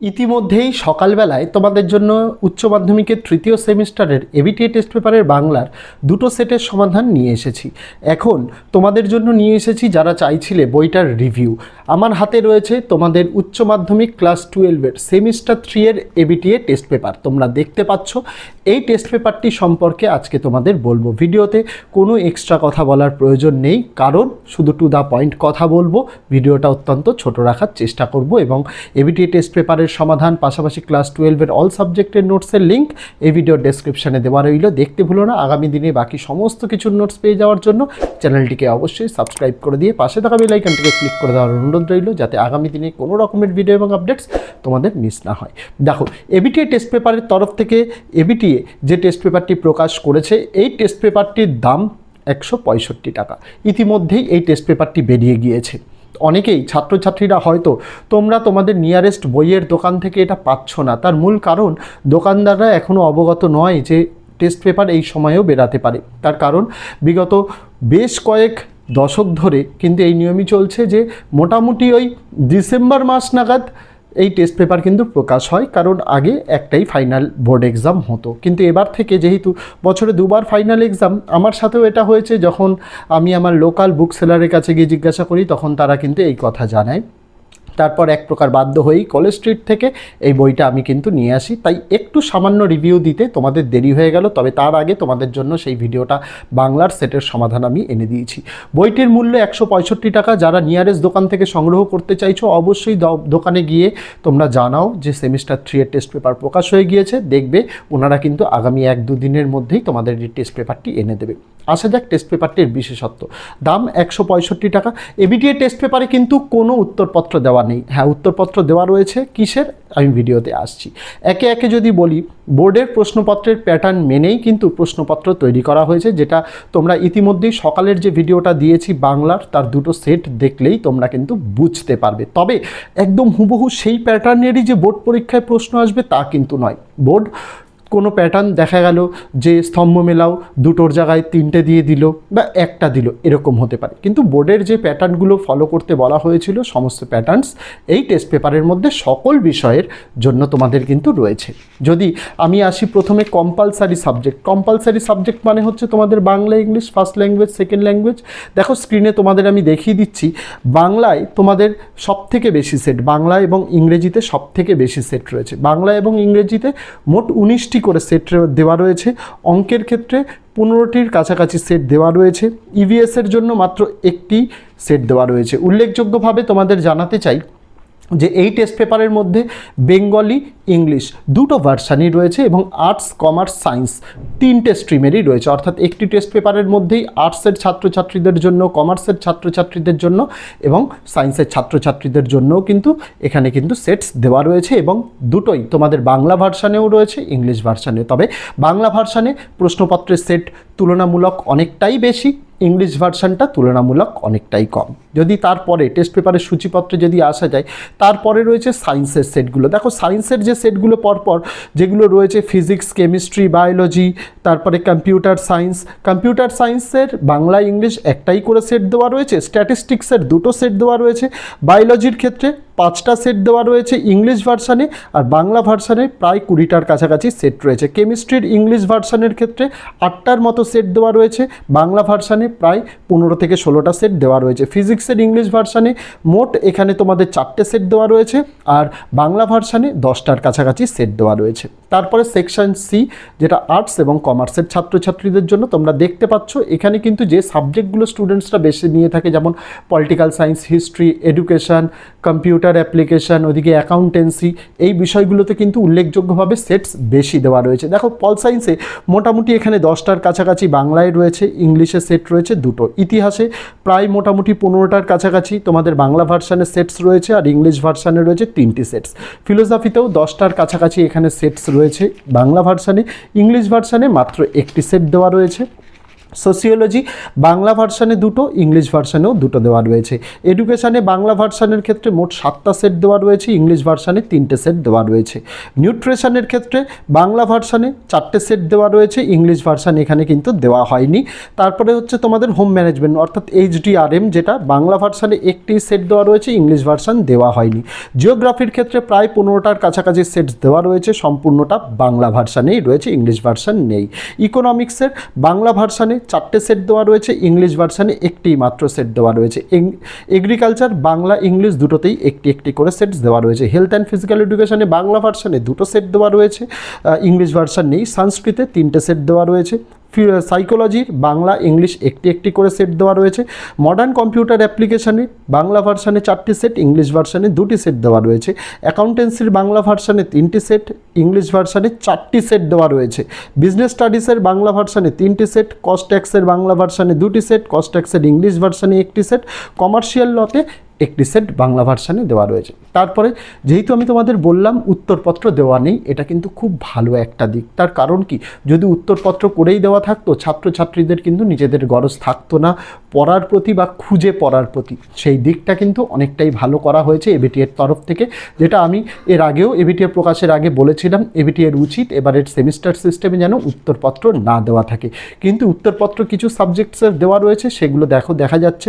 ইতিমধ্যেই সকালবেলায় তোমাদের জন্য উচ্চ মাধ্যমিকের তৃতীয় সেমিস্টারের এবিটিএ টেস্ট পেপারের বাংলার দুটো সেটের সমাধান নিয়ে এসেছি। এখন তোমাদের জন্য নিয়ে এসেছি যারা চাইছিলে বইটার রিভিউ। আমার হাতে রয়েছে তোমাদের উচ্চ মাধ্যমিক ক্লাস টুয়েলভের সেমিস্টার থ্রি এর এবিটিএ টেস্ট পেপার। তোমরা দেখতে পাচ্ছ, এই টেস্ট পেপারটি সম্পর্কে আজকে তোমাদের বলব। ভিডিওতে কোনো এক্সট্রা কথা বলার প্রয়োজন নেই, কারণ শুধু টু দ্য পয়েন্ট কথা বলব। ভিডিওটা অত্যন্ত ছোট রাখার চেষ্টা করব এবং এবিটিএ টেস্ট পেপারের সমাধান, পাশাপাশি ক্লাস টুয়েলভের অল সাবজেক্টের নোটসের লিঙ্ক এই ভিডিওর ডেসক্রিপশানে দেওয়া রইল। দেখতে ভুলো না, আগামী দিনে বাকি সমস্ত কিছুর নোটস পেয়ে যাওয়ার জন্য চ্যানেলটিকে অবশ্যই সাবস্ক্রাইব করে দিয়ে পাশে থাকা বেল আইকনটিকে ক্লিক করে দেওয়ার অনুরোধ রইল, যাতে আগামী দিনে কোনো রকমের ভিডিও এবং আপডেটস তোমাদের মিস না হয়। দেখো এবিটিএ টেস্ট পেপারের তরফ থেকে এবিটিএ যে টেস্ট পেপারটি প্রকাশ করেছে, এই টেস্ট পেপারটির দাম একশো পঁয়ষট্টি টাকা। ইতিমধ্যেই এই টেস্ট পেপারটি বেরিয়ে গিয়েছে। অনেকেই, ছাত্রছাত্রীরা হয়তো, তোমরা তোমাদের নিয়ারেস্ট বইয়ের দোকান থেকে এটা পাচ্ছ না। তার মূল কারণ, দোকানদাররা এখনও অবগত নয় যে টেস্ট পেপার এই সময়েও বেরাতে পারে। তার কারণ, বিগত বেশ কয়েক দশক ধরে কিন্তু এই নিয়মই চলছে যে মোটামুটি ওই ডিসেম্বর মাস নাগাদ এই টেস্ট পেপার কিন্তু প্রকাশ হয়, কারণ আগে একটাই ফাইনাল বোর্ড এক্সাম হতো। কিন্তু এবার থেকে যেহেতু বছরে দুবার ফাইনাল এক্সাম আমার সাথেও এটা হয়েছে, যখন আমি আমার লোকাল বুক সেলারের কাছে গিয়ে জিজ্ঞাসা করি, তখন তারা কিন্তু এই কথা জানায়। তারপর এক প্রকার বাধ্য হয়েই কলেজ স্ট্রিট থেকে এই বইটা আমি কিন্তু নিয়ে আসি। তাই একটু সামান্য রিভিউ দিতে তোমাদের দেরি হয়ে গেল, তবে তার আগে তোমাদের জন্য সেই ভিডিওটা বাংলার সেটের সমাধান আমি এনে দিয়েছি। বইটির মূল্য একশো পঁয়ষট্টি টাকা। যারা নিয়ারেস্ট দোকান থেকে সংগ্রহ করতে চাইছো, অবশ্যই দোকানে গিয়ে তোমরা জানাও যে সেমিস্টার থ্রি এর টেস্ট পেপার প্রকাশ হয়ে গিয়েছে। দেখবে, ওনারা কিন্তু আগামী এক দুদিনের মধ্যেই তোমাদের এই টেস্ট পেপারটি এনে দেবে। আসা যাক টেস্ট পেপারটির বিশেষত্ব। দাম একশো পঁয়ষট্টি টাকা। এবিটিএ টেস্ট পেপারে কিন্তু কোনো উত্তরপত্র দেওয়া নেই। হ্যাঁ উত্তরপত্র দেওয়া রয়েছে। কিসের? আমি ভিডিওতে আসছি। একে একে যদি বলি, বোর্ডের প্রশ্নপত্রের প্যাটার্ন মেনেই কিন্তু প্রশ্নপত্র তৈরি করা হয়েছে, যেটা তোমরা ইতিমধ্যেই সকালের যে ভিডিওটা দিয়েছি, বাংলার তার দুটো সেট দেখলেই তোমরা কিন্তু বুঝতে পারবে। তবে একদম হুবহু সেই প্যাটার্নেরই যে বোর্ড পরীক্ষায় প্রশ্ন আসবে তা কিন্তু নয়। বোর্ড কোনো প্যাটার্ন দেখা গেল যে স্তম্ভ মেলাও দুটোর জায়গায় তিনটে দিয়ে দিল বা একটা দিল, এরকম হতে পারে। কিন্তু বোর্ডের যে প্যাটার্নগুলো ফলো করতে বলা হয়েছিল, সমস্ত প্যাটার্নস এই টেস্ট পেপারের মধ্যে সকল বিষয়ের জন্য তোমাদের কিন্তু রয়েছে। যদি আমি আসি প্রথমে কম্পালসারি সাবজেক্ট কম্পালসারি সাবজেক্ট মানে হচ্ছে তোমাদের Bangla, English first language second language দেখো স্ক্রিনে তোমাদের আমি দেখিয়ে দিচ্ছি, বাংলায় তোমাদের সব থেকে বেশি সেট বাংলা এবং ইংরেজিতে সব থেকে বেশি সেট রয়েছে। বাংলা এবং ইংরেজিতে মোট উনিশটি করে সেট দেওয়া রয়েছে। অঙ্কের ক্ষেত্রে পনেরোটির কাছাকাছি সেট দেওয়া রয়েছে। ইভিএসের জন্য মাত্র একটি সেট দেওয়া রয়েছে। উল্লেখযোগ্যভাবে তোমাদের জানাতে চাই যে এই টেস্ট পেপারের মধ্যে বেঙ্গলি ইংলিশ দুটো ভার্সানই রয়েছে এবং আর্টস, কমার্স, সায়েন্স তিনটে স্ট্রিমেরই রয়েছে। অর্থাৎ একটি টেস্ট পেপারের মধ্যেই আর্টসের ছাত্রছাত্রীদের জন্য, কমার্সের ছাত্রছাত্রীদের জন্য এবং সায়েন্সের ছাত্রছাত্রীদের জন্যও কিন্তু এখানে কিন্তু সেটস দেওয়া রয়েছে এবং দুটোই তোমাদের বাংলা ভার্সানেও রয়েছে, ইংলিশ ভার্সানেও। তবে বাংলা ভার্সানে প্রশ্নপত্রের সেট তুলনামূলক অনেকটাই বেশি, ইংলিশ ভার্সানটা তুলনামূলক অনেকটাই কম। যদি তারপরে টেস্ট পেপারের সূচিপত্রে যদি আসা যায়, তারপরে রয়েছে সায়েন্সের সেটগুলো। দেখো, সায়েন্সের যে সেটগুলো পরপর যেগুলো রয়েছে ফিজিক্স কেমিস্ট্রি বায়োলজি তারপরে কম্পিউটার সায়েন্স কম্পিউটার সায়েন্সের বাংলা ইংলিশ একটাই করে সেট দেওয়া রয়েছে। স্ট্যাটিস্টিক্সের দুটো সেট দেওয়া রয়েছে। বায়োলজির ক্ষেত্রে পাঁচটা সেট দেওয়া রয়েছে ইংলিশ ভার্সানে আর বাংলা ভার্সানে প্রায় কুড়িটার কাছাকাছি সেট রয়েছে। কেমিস্ট্রির ইংলিশ ভার্সানের ক্ষেত্রে আটটার মতো সেট দেওয়া রয়েছে। বাংলা ভার্সানে প্রায় পনেরো থেকে ষোলোটা সেট দেওয়া রয়েছে। ফিজিক্সের ইংলিশ ভার্সানে মোট এখানে তোমাদের চারটে সেট দেওয়া রয়েছে আর বাংলা ভার্সানে দশটার কাছাকাছি সেট দেওয়া রয়েছে। তারপরে সেকশন সি যেটা আর্টস এবং কমার্সের ছাত্রছাত্রীদের জন্য তোমরা দেখতে পাচ্ছ, এখানে কিন্তু যে সাবজেক্টগুলো স্টুডেন্টসরা বেশি নিয়ে থাকে, যেমন political science history education computer application, ওদিকে অ্যাকাউন্টেন্সি এই বিষয়গুলোতে কিন্তু উল্লেখযোগ্যভাবে সেটস বেশি দেওয়া রয়েছে। দেখো, পল সায়েন্সে মোটামুটি এখানে দশটার কাছাকাছি বাংলায় রয়েছে, ইংলিশে সেট রয়েছে দুটো। ইতিহাসে প্রায় মোটামুটি পনেরোটার কাছাকাছি তোমাদের বাংলা ভার্সানের সেটস রয়েছে আর ইংলিশ ভার্সানে রয়েছে তিনটি সেটস ফিলোসফিতেও দশটার কাছাকাছি এখানে সেটস রয়েছে বাংলা ভার্সানে ইংলিশ ভার্সানে মাত্র একটি সেট দেওয়া রয়েছে। সোসিওলজি বাংলা ভার্সানে দুটো ইংলিশ ভার্সানেও দুটো দেওয়া রয়েছে। এডুকেশানে বাংলা ভার্সানের ক্ষেত্রে মোট সাতটা সেট দেওয়া রয়েছে ইংলিশ ভার্সানে তিনটে সেট দেওয়া রয়েছে। নিউট্রিশনের ক্ষেত্রে বাংলা ভার্সানে চারটে সেট দেওয়া রয়েছে ইংলিশ ভার্সান এখানে কিন্তু দেওয়া হয়নি। তারপরে হচ্ছে তোমাদের হোম ম্যানেজমেন্ট অর্থাৎ এইচডিআরএম যেটা বাংলা ভার্সানে একটি সেট দেওয়া রয়েছে ইংলিশ ভার্সান দেওয়া হয়নি। জিওগ্রাফির ক্ষেত্রে প্রায় পনেরোটার কাছাকাছি সেট দেওয়া রয়েছে, সম্পূর্ণটা বাংলা ভার্সানেই রয়েছে ইংলিশ ভার্সান নেই। ইকোনমিক্সের বাংলা ভার্সানে চারটে সেট দেওয়া রয়েছে ইংলিশ ভার্সানে একটি মাত্র সেট দেওয়া রয়েছে। এগ্রিকালচার বাংলা ইংলিশ দুটোতেই একটি একটি করে সেট দেওয়া রয়েছে। হেলথ অ্যান্ড ফিজিক্যাল এডুকেশানে বাংলা ভার্সানে দুটো সেট দেওয়া রয়েছে ইংলিশ ভার্সান নেই সংস্কৃতে তিনটে সেট দেওয়া রয়েছে। সাইকোলজির বাংলা, ইংলিশ একটি একটি করে সেট দেওয়া রয়েছে। মডার্ন কম্পিউটার অ্যাপ্লিকেশানে বাংলা ভার্সানে চারটি সেট ইংলিশ ভার্সানে দুটি সেট দেওয়া রয়েছে। অ্যাকাউন্টেন্সির বাংলা ভার্সানে তিনটি সেট ইংলিশ ভার্সানে চারটি সেট দেওয়া রয়েছে। বিজনেস স্টাডিজের বাংলা ভার্সানে তিনটি সেট কস্ট ট্যাক্সের বাংলা ভার্সানে দুটি সেট কস্ট ট্যাক্সের ইংলিশ ভার্সানে একটি সেট কমার্শিয়াল লতে একটি সেট বাংলা ভার্সানে দেওয়া রয়েছে। তারপরে যেহেতু আমি তোমাদের বললাম উত্তরপত্র দেওয়া নেই, এটা কিন্তু খুব ভালো একটা দিক। তার কারণ কি? যদি উত্তরপত্র করেই দেওয়া থাকতো, ছাত্রছাত্রীদের কিন্তু নিজেদের গরজ থাকতো না পড়ার প্রতি বা খুঁজে পড়ার প্রতি। সেই দিকটা কিন্তু অনেকটাই ভালো করা হয়েছে এবিটিএর তরফ থেকে, যেটা আমি এর আগেও এবিটিএ প্রকাশের আগে বলেছিলাম এবিটিএর উচিত এবারের সেমিস্টার সিস্টেমে যেন উত্তরপত্র না দেওয়া থাকে। কিন্তু উত্তরপত্র কিছু সাবজেক্টসের দেওয়া রয়েছে, সেগুলো দেখো, দেখা যাচ্ছে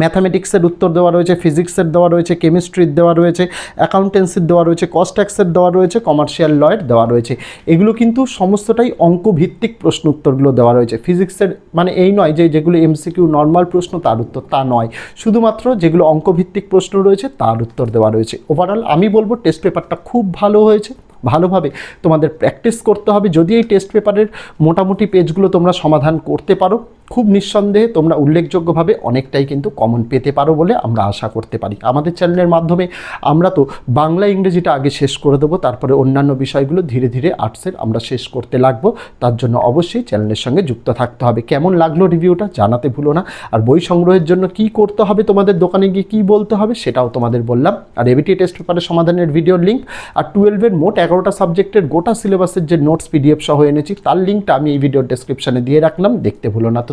ম্যাথামেটিক্সের উত্তর দেওয়া রয়েছে, ফিজিক্সের দেওয়া রয়েছে, কেমিস্ট্রির দেওয়া রয়েছে, অ্যাকাউন্টেন্সির দেওয়া রয়েছে কস্ট ট্যাক্সের দেওয়া রয়েছে, কমার্শিয়াল লয়ের দেওয়া রয়েছে। এগুলো কিন্তু সমস্তটাই অঙ্কভিত্তিক প্রশ্ন উত্তরগুলো দেওয়া রয়েছে। ফিজিক্সের মানে এই নয় যে যেগুলো এমসিকিউ নর্মাল প্রশ্ন, তার উত্তর তা নয়। শুধুমাত্র যেগুলো অঙ্কভিত্তিক প্রশ্ন রয়েছে, তার উত্তর দেওয়া রয়েছে। ওভারঅল আমি বলব টেস্ট পেপারটা খুব ভালো হয়েছে। ভালোভাবে তোমাদের প্র্যাকটিস করতে হবে। যদি এই টেস্ট পেপারের মোটামুটি পেজগুলো তোমরা সমাধান করতে পারো খুব নিঃসন্দেহে তোমরা উল্লেখযোগ্যভাবে অনেকটাই কিন্তু কমন পেতে পারো বলে আমরা আশা করতে পারি। আমাদের চ্যানেলের মাধ্যমে আমরা তো বাংলা ইংরেজিটা আগে শেষ করে দেবো, তারপরে অন্যান্য বিষয়গুলো ধীরে ধীরে আর্টসের আমরা শেষ করতে লাগবো। তার জন্য অবশ্যই চ্যানেলের সঙ্গে যুক্ত থাকতে হবে। কেমন লাগল রিভিউটা জানাতে ভুলো না। আর বই সংগ্রহের জন্য কি করতে হবে, তোমাদের দোকানে গিয়ে কী বলতে হবে সেটাও তোমাদের বললাম। আর এবিটি টেস্ট পেপারের সমাধানের ভিডিওর লিঙ্ক আর টুয়েলভের মোট এগারোটা সাবজেক্টের গোটা সিলেবাসের যে নোটস পিডিএফ সহ এনেছি, তার লিঙ্কটা আমি এই ভিডিওর ডেসক্রিপশানে দিয়ে রাখলাম। দেখতে ভুলো না। তো